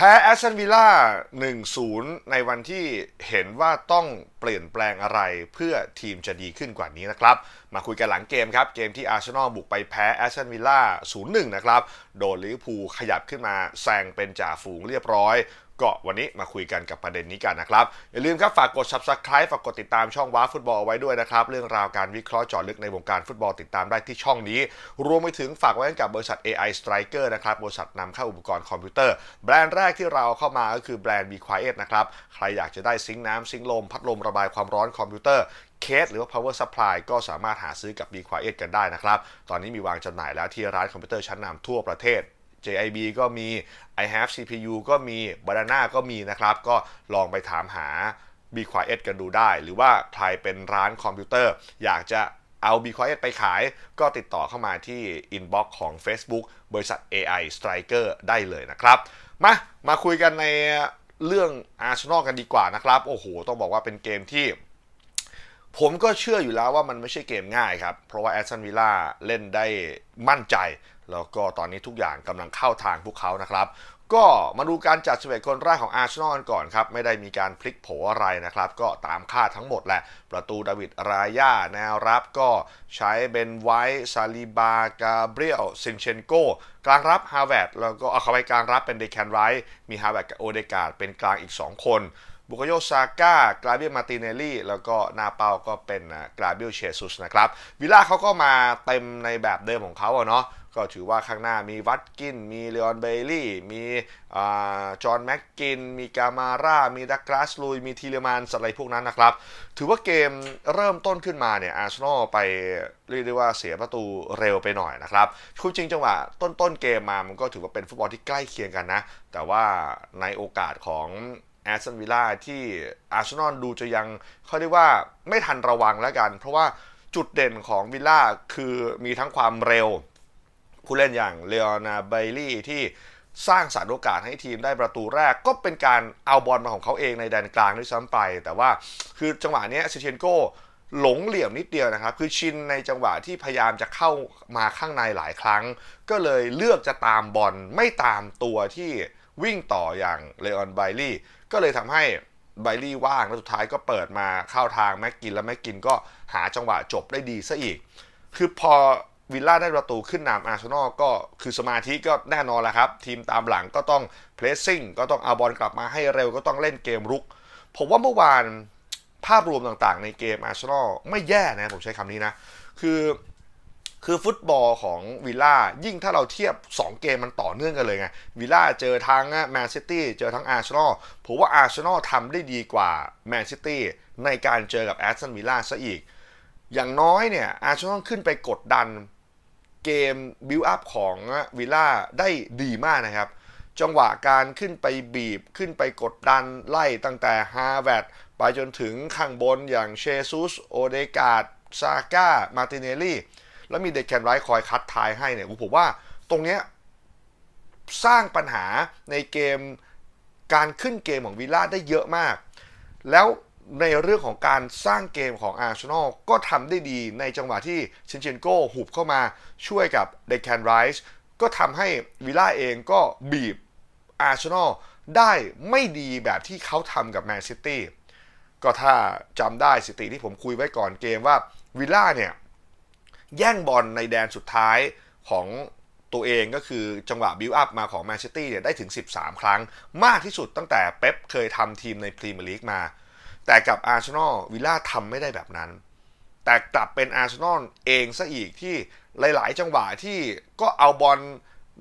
แพ้แอสตันวิลล่า1-0 ในวันที่เห็นว่าต้องเปลี่ยนแปลงอะไรเพื่อทีมจะดีขึ้นกว่านี้นะครับ มาคุยกันหลังเกมครับ เกมที่อาร์เซนอลบุกไปแพ้แอสตันวิลล่า0-1 นะครับ โดนลิเวอร์พูลขยับขึ้นมาแซงเป็นจ่าฝูงเรียบร้อย ก็วันนี้มาคุยกันกับประเด็นนี้กันนะครับ อย่าลืมครับฝากกด subscribe ฝากกดติดตามช่องว้าฟุตบอลเอาไว้ด้วยนะครับ เรื่องราวการวิเคราะห์เจาะลึกในวงการฟุตบอลติดตามได้ที่ช่องนี้ รวมไปถึงฝากไว้กับบริษัท AI Striker นะครับ บริษัทนำเข้าอุปกรณ์คอมพิวเตอร์ แบรนด์แรกที่เราเข้ามาก็คือแบรนด์ Be Quiet นะครับ ใครอยากจะได้ซิงค์น้ำซิงค์ลม พัดลมระบายความร้อนคอมพิวเตอร์เคสหรือว่า power supply ก็สามารถหาซื้อกับ Be Quiet กันได้นะครับ ตอนนี้มีวางจำหน่ายแล้วที่ร้านคอมพิวเตอร์ชั้นนำทั่วประเทศ JIB ก็มี I have CPU ก็มี Banana ก็มีนะครับ ก็ลองไปถามหา Be Quiet กันดูได้ หรือว่าใครเป็นร้านคอมพิวเตอร์ อยากจะเอา Be Quiet ไปขาย ก็ติดต่อเข้ามาที่ inbox ของ Facebook บริษัท AI Striker ได้เลยนะครับ มา มาคุยกันในเรื่อง Arsenal กันดีกว่านะครับ โอ้โห ต้องบอกว่าเป็นเกมที่ ผมก็เชื่ออยู่แล้วว่ามันไม่ใช่เกมง่ายครับ เพราะว่าแอสตันวิลล่าเล่นได้มั่นใจ แล้วก็ตอนนี้ทุกอย่างกำลังเข้าทางพวกเขานะครับ ก็มาดูการจัด11คนแรกของอาร์เซนอลกันก่อนครับ ไม่ได้มีการพลิกโผอะไรนะครับ ก็ตามคาดทั้งหมดแหละ ประตูดาวิดรายาแนวรับก็ใช้เบนไวท์ซาลิบากาเบรียลซินเชนโกกลางรับฮาร์แวร์ดแล้วก็เอาเข้าไปกลางรับเป็นเดแคนไรท์มีฮาร์แวร์ดกับโอเดกาดเป็นกลางอีก 2 คนบุคโยซาก้ากราเบียลมาติเนลลี่ แล้วก็นาเปาก็เป็นกราเบียลเชซุสนะครับ วิลล่าเขาก็มาเต็มในแบบเดิมของเขาเนาะ ก็ถือว่าข้างหน้ามีวัตกิน มีเลออนเบลลี่ มีจอห์นแม็กกิน มีกามาร่า มีดักลาสลุย มีทีเลมานสอะไรพวกนั้นนะครับ ถือว่าเกมเริ่มต้นขึ้นมาเนี่ยอาร์เซนอลไปเรียกได้ว่าเสียประตูเร็วไปหน่อยนะครับคุณจริงจังหวะต้นต้นเกมมามันก็ถือว่าเป็นฟุตบอลที่ใกล้เคียงกันนะ แต่ว่าในโอกาสของแอสตันวิลล่าที่อาร์เซนอลดูจะยังเขาเรียกว่าไม่ทันระวังแล้วกัน เพราะว่าจุดเด่นของวิลล่าคือมีทั้งความเร็ว ผู้เล่นอย่างเลโอนาเบลลี่ที่สร้างสรรค์โอกาสให้ทีมได้ประตูแรกก็เป็นการเอาบอลมาของเขาเองในแดนกลางด้วยซ้ำไป แต่ว่าคือจังหวะนี้ซิเชนโกหลงเหลี่ยมนิดเดียวนะครับ คือชินในจังหวะที่พยายามจะเข้ามาข้างในหลายครั้ง ก็เลยเลือกจะตามบอลไม่ตามตัวที่วิ่งต่ออย่างเลออนไบลี่ก็เลยทำให้ไบลี่ว่างแล้วสุดท้ายก็เปิดมาเข้าทางแม็กกินแล้วแม็กกินก็หาจังหวะจบได้ดีซะอีก คือพอ วิลล่าได้ประตูขึ้นนำอาร์เซนอลก็คือสมาธิก็แน่นอนแหละครับ ทีมตามหลังก็ต้องเพรสซิ่งก็ต้องเอาบอลกลับมาให้เร็วก็ต้องเล่นเกมรุก ผมว่าเมื่อวานภาพรวมต่างๆ ในเกมอาร์เซนอลไม่แย่นะผมใช้คำนี้นะ คือคือฟุตบอลของวิลล่ายิ่งถ้าเราเทียบ 2 เกมมันต่อเนื่องกันเลยไงวิลล่าเจอทั้งแมนซิตี้เจอทั้งอาร์เซนอลผมว่าอาร์เซนอลทำได้ดีกว่าแมนซิตี้ในการเจอกับแอสตันวิลล่าซะอีก อย่างน้อยเนี่ยอาร์เซนอลขึ้นไปกดดัน เกมบิวอัพของวิลล่าได้ดีมากนะครับ จังหวะการขึ้นไปบีบขึ้นไปกดดันไล่ตั้งแต่ฮาร์แวดไปจนถึงข้างบนอย่างเชซุสโอเดกาดซาก้ามาติเนลลี่ แล้วมีเด็กแคนไรท์คอยคัดทายให้เนี่ยผมว่าตรงเนี้ยสร้างปัญหาในเกมการขึ้นเกมของวิลล่าได้เยอะมาก แล้ว ในเรื่องของการสร้างเกมของอาร์เซนอลก็ทำได้ดีในจังหวะที่เชนเชนโก้หุบเข้ามาช่วยกับเดคแคนไรส์ก็ทำให้วิลล่าเองก็บีบอาร์เซนอลได้ไม่ดีแบบที่เขาทำกับแมนซิตี้ก็ถ้าจำได้สิติที่ผมคุยไว้ก่อนเกมว่าวิลล่าเนี่ยแย่งบอลในแดนสุดท้ายของตัวเองก็คือจังหวะบิวอัพมาของแมนซิตี้เนี่ยได้ถึง 13 ครั้ง มากที่สุดตั้งแต่เป๊ปเคยทำทีมในพรีเมียร์ลีกมา แต่กับอาร์เซนอลวิลล่าทำไม่ได้แบบนั้น แต่กลับเป็นอาร์เซนอลเองซะอีกที่หลาย ๆ จังหวะที่ก็เอาบอล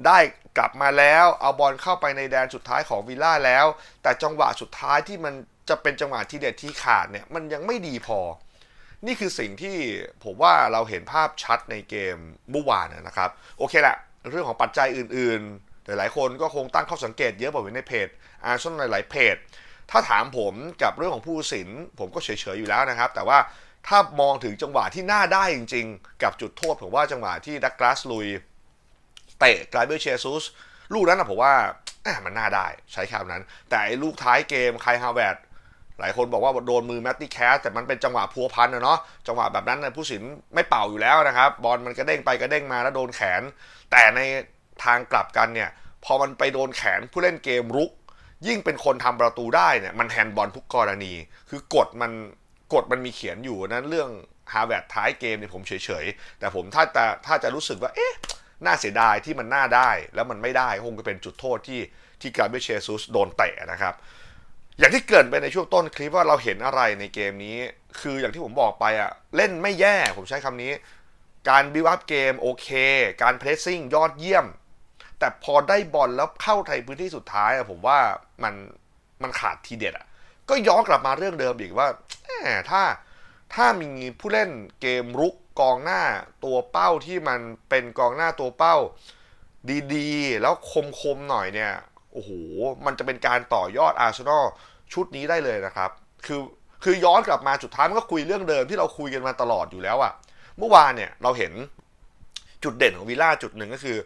ได้กลับมาแล้ว เอาบอลเข้าไปในแดนสุดท้ายของวิลล่าแล้ว แต่จังหวะสุดท้ายที่มันจะเป็นจังหวะที่เด็ดที่ขาดเนี่ยมันยังไม่ดีพอ นี่คือสิ่งที่ผมว่าเราเห็นภาพชัดในเกมเมื่อวานนะครับ โอเคแหละเรื่องของปัจจัยอื่น ๆ หลายๆคนก็คงตั้งข้อสังเกตเยอะกว่าในเพจอาร์ซนหลายๆเพจ ถ้าถามผมกับเรื่องของผู้สินผมก็เฉยๆอยู่แล้วนะครับ แต่ว่าถ้ามองถึงจังหวะที่น่าได้จริง ๆ กับจุดโทษผมว่าจังหวะที่ดักลาสลุยเตะกลายเบอร์เชซุสลูกนั้นนะผมว่ามันน่าได้ใช้คำนั้น แต่ลูกท้ายเกมไคฮาวเวร์ดหลายคนบอกว่าโดนมือแมตตี้แคสแต่มันเป็นจังหวะพัวพันนะเนาะจังหวะแบบนั้นผู้สินไม่เป่าอยู่แล้วนะครับ บอลมันกระเด้งไปกระเด้งมาแล้วโดนแขน แต่ในทางกลับกันเนี่ยพอมันไปโดนแขนผู้เล่นเกมรุก ยิ่งเป็นคนทำประตูได้เนี่ยมันแฮนด์บอลทุกกรณี คือกฎมันกฎมันมีเขียนอยู่นั้นเรื่องฮาร์ v วร์ดท้ายเกมเนี่ยผมเฉยๆ แต่ผมถ้าจะถ้าจะรู้สึกว่าเอ๊ะน่าเสียดายที่มันน่าได้ แล้วมันไม่ได้คงจะเป็นจุดโทษที่ที่กาเบรเชซุสโดนเตะนะครับ อย่างที่เกินไปในช่วงต้นคลิปว่าเราเห็นอะไรในเกมนี้ คืออย่างที่ผมบอกไปอะเล่นไม่แย่ผมใช้คำนี้ การบิวอัพเกมโอเค การเพรสซิ่งยอดเยี่ยม แต่พอได้บอลแล้วเข้าไทยพื้นที่สุดท้ายอะผมว่ามันมันขาดทีเด็ดอะก็ย้อนกลับมาเรื่องเดิมอีกว่าถ้าถ้ามีผู้เล่นเกมรุกกองหน้าตัวเป้าที่มันเป็นกองหน้าตัวเป้า ดีๆ แล้วคมๆหน่อยเนี่ยโอ้โหมันจะเป็นการต่อยอดอาร์เซนอลชุดนี้ได้เลยนะครับ คือคือย้อนกลับมาสุดท้ายมันก็คุยเรื่องเดิมที่เราคุยกันมาตลอดอยู่แล้วอะเมื่อวานเนี่ยเราเห็นจุดเด่นของวิลล่าจุดหนึ่งก็คือ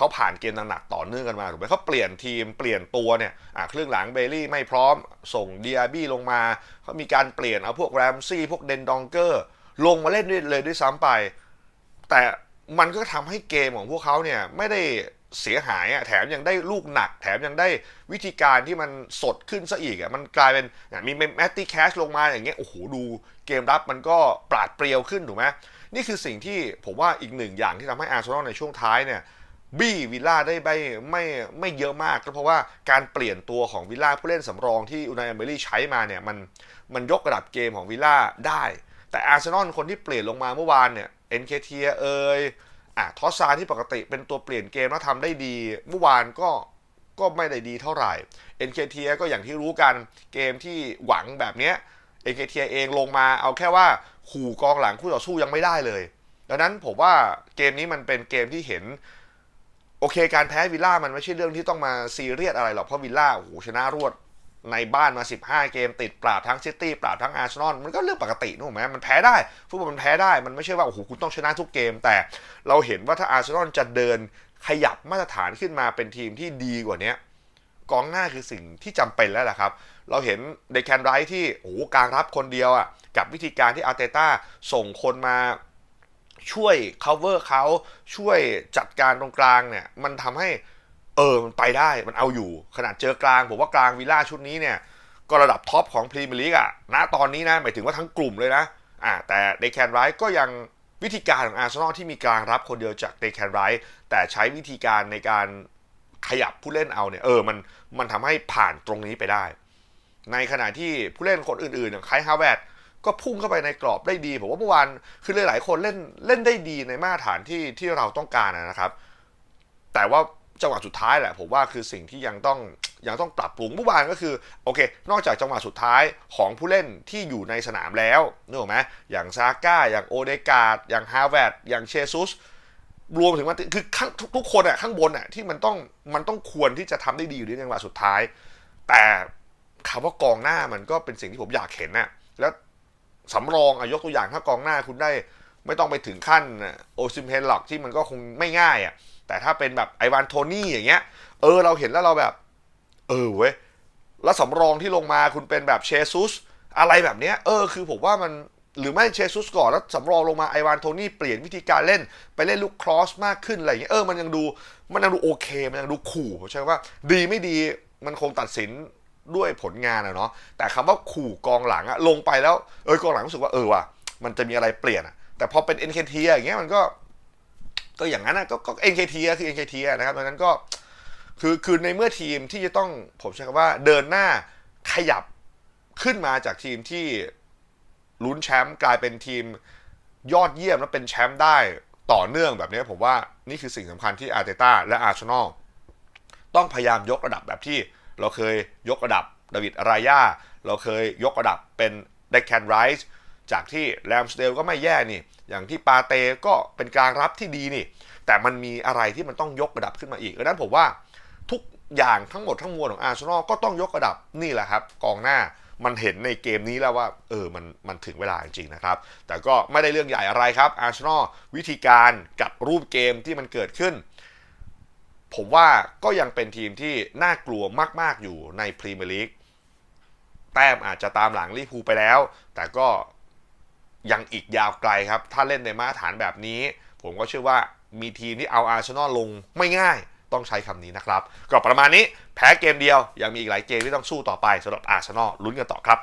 เขาผ่านเกมหนักๆต่อเนื่องกันมาถูกไหมเขาเปลี่ยนทีมเปลี่ยนตัวเนี่ยอะครึ่งหลังเบลลี่ไม่พร้อมส่งเดียบี้ลงมาเขามีการเปลี่ยนเอาพวกแรมซี่พวกเดนดองเกอร์ลงมาเล่นด้วยเลยด้วยซ้ำไป แต่มันก็ทำให้เกมของพวกเขาเนี่ยไม่ได้เสียหายอะแถมยังได้ลูกหนัก แถมยังได้วิธีการที่มันสดขึ้นซะอีกอะมันกลายเป็นมีแมตตี้แคชลงมาอย่างเงี้ยโอ้โหดูเกมรับมันก็ปราดเปรียวขึ้นถูกไหมนี่คือสิ่งที่ผมว่าอีกหนึ่งอย่างที่ทำให้อาร์เซนอลในช่วงท้ายเนี่ย บี้วิลล่าได้ไม่ไม่ไม่เยอะมากก็เพราะว่าการเปลี่ยนตัวของวิลล่าผู้เล่นสำรองที่อุนายเอเมรี่ใช้มาเนี่ยมันมันยกระดับเกมของวิลล่าได้ แต่อาร์เซนอลคนที่เปลี่ยนลงมาเมื่อวานเนี่ยเอ็นเคเทียเอยอะทอสซาที่ปกติเป็นตัวเปลี่ยนเกมแล้วทำได้ดี เมื่อวานก็ก็ไม่ได้ดีเท่าไหร่เอ็นเคเทียก็อย่างที่รู้กันเกมที่หวังแบบเนี้ยเอ็นเคเทียเองลงมาเอาแค่ว่าขู่กองหลังคู่ต่อสู้ยังไม่ได้เลยดังนั้นผมว่าเกมนี้มันเป็นเกมที่เห็น โอเคการแพ้วิลล่ามันไม่ใช่เรื่องที่ต้องมาซีเรียสอะไรหรอกเพราะวิลล่าโอ้โหชนะรวดในบ้านมา 15 เกมติดปราบทั้งซิตี้ปราบทั้งอาร์เซนอลมันก็เรื่องปกตินึกออกไหมมันแพ้ได้ฟุตบอลมันแพ้ได้มันไม่ใช่ว่าโอ้โหคุณต้องชนะทุกเกม แต่เราเห็นว่าถ้าอาร์เซนอลจะเดินขยับมาตรฐานขึ้นมาเป็นทีมที่ดีกว่านี้กองหน้าคือสิ่งที่จำเป็นแล้วแหละครับ เราเห็นเดคแคนไรท์ที่โอ้โหกลางรับคนเดียวอะกับวิธีการที่อาร์เตต้าส่งคนมา ช่วย cover เขาช่วยจัดการตรงกลางเนี่ย มันทำให้ เออ มันไปได้ มันเอาอยู่ ขนาดเจอกลาง ผมว่ากลางวิลล่าชุดนี้เนี่ย ก็ระดับท็อปของพรีเมียร์ลีกอะณตอนนี้นะ หมายถึงว่าทั้งกลุ่มเลยนะ อ่า แต่เดคแคนไรท์ก็ยังวิธีการของอาร์เซนอลที่มีกลางรับคนเดียวจากเดคแคนไรท์แต่ใช้วิธีการในการขยับผู้เล่นเอาเนี่ย เออ มัน มันทำให้ผ่านตรงนี้ไปได้ ในขณะที่ผู้เล่นคนอื่นๆอย่างไคฮาร์แวร์ด ก็พุ่งเข้าไปในกรอบได้ดีผมว่าเมื่อวานคือหลายๆคนเล่นเล่นได้ดีในมาตรฐานที่ที่เราต้องการนะครับ แต่ว่าจังหวะสุดท้ายแหละผมว่าคือสิ่งที่ยังต้องยังต้องปรับปรุงเมื่อวานก็คือโอเค นอกจากจังหวะสุดท้ายของผู้เล่นที่อยู่ในสนามแล้วนึกออกไหมอย่างซาก้า อย่างโอเดกาดอย่างฮาร์แวดอย่างเชซุสรวมถึงมันคือข้างทุกคนอะข้างบนอะที่มันต้องมันต้องควรที่จะทำได้ดีอยู่ในจังหวะสุดท้าย แต่คำว่ากองหน้ามันก็เป็นสิ่งที่ผมอยากเห็นน่ะแล้ว สำรองอะยกตัวอย่างถ้ากองหน้าคุณได้ไม่ต้องไปถึงขั้นโอซิมเพนหรอกที่มันก็คงไม่ง่ายอะแต่ถ้าเป็นแบบไอวานโทนี่อย่างเงี้ยเออเราเห็นแล้วเราแบบ เออเว้ยแล้วสำรองที่ลงมาคุณเป็นแบบเชซุสอะไรแบบเนี้ยเออคือผมว่ามันหรือไม่เชซุสก่อนแล้วสำรองลงมาไอวานโทนี่เปลี่ยนวิธีการเล่นไปเล่นลูกครอสมากขึ้นอะไรอย่างเงี้ยเออมันยังดูมันยังดูโอเค มันยังดูขู่ใช่ว่าดีไม่ดีมันคงตัดสิน ด้วยผลงานอะเนาะแต่คำว่าขู่กองหลังอะลงไปแล้วเออกองหลังรู้สึกว่าเออว่ะมันจะมีอะไรเปลี่ยนอะแต่พอเป็น NKT อย่างเงี้ยมันก็ ก็อย่างนั้นนะก็ก็ NKT อะคือ NKT อะนะครับดังนั้นก็คือคือในเมื่อทีมที่จะต้องผมใช้คำว่าเดินหน้าขยับขึ้นมาจากทีมที่ลุ้นแชมป์กลายเป็นทีมยอดเยี่ยมและเป็นแชมป์ได้ต่อเนื่องแบบนี้ผมว่านี่คือสิ่งสำคัญที่อาร์เตต้าและอาร์เซนอลต้องพยายามยกระดับแบบที่ เราเคยยกระดับดาวิดรายาเราเคยยกระดับเป็นเดคแคนไรส์จากที่แรมสเดลก็ไม่แย่นี่ อย่างที่ปาเต้ก็เป็นกลางรับที่ดีนี่ แต่มันมีอะไรที่มันต้องยกระดับขึ้นมาอีกดังนั้นผมว่าทุกอย่างทั้งหมดทั้งมวลของอาร์เซนอลก็ต้องยกระดับนี่แหละครับ กองหน้ามันเห็นในเกมนี้แล้วว่า เออมันมันถึงเวลาจริงๆนะครับ แต่ก็ไม่ได้เรื่องใหญ่อะไรครับอาร์เซนอลวิธีการกับรูปเกมที่มันเกิดขึ้น ผมว่าก็ยังเป็นทีมที่น่ากลัวมาก ๆ อยู่ในพรีเมียร์ลีกแต้มอาจจะตามหลังลิเวอร์พูไปแล้ว แต่ก็ยังอีกยาวไกลครับ ถ้าเล่นในมาตรฐานแบบนี้ ผมก็เชื่อว่ามีทีมที่เอาอาร์เซนอลลงไม่ง่ายต้องใช้คำนี้นะครับ ก็ประมาณนี้แพ้เกมเดียวยังมีอีกหลายเกมที่ต้องสู้ต่อไปสำหรับอาร์เซนอลลุ้นกันต่อครับ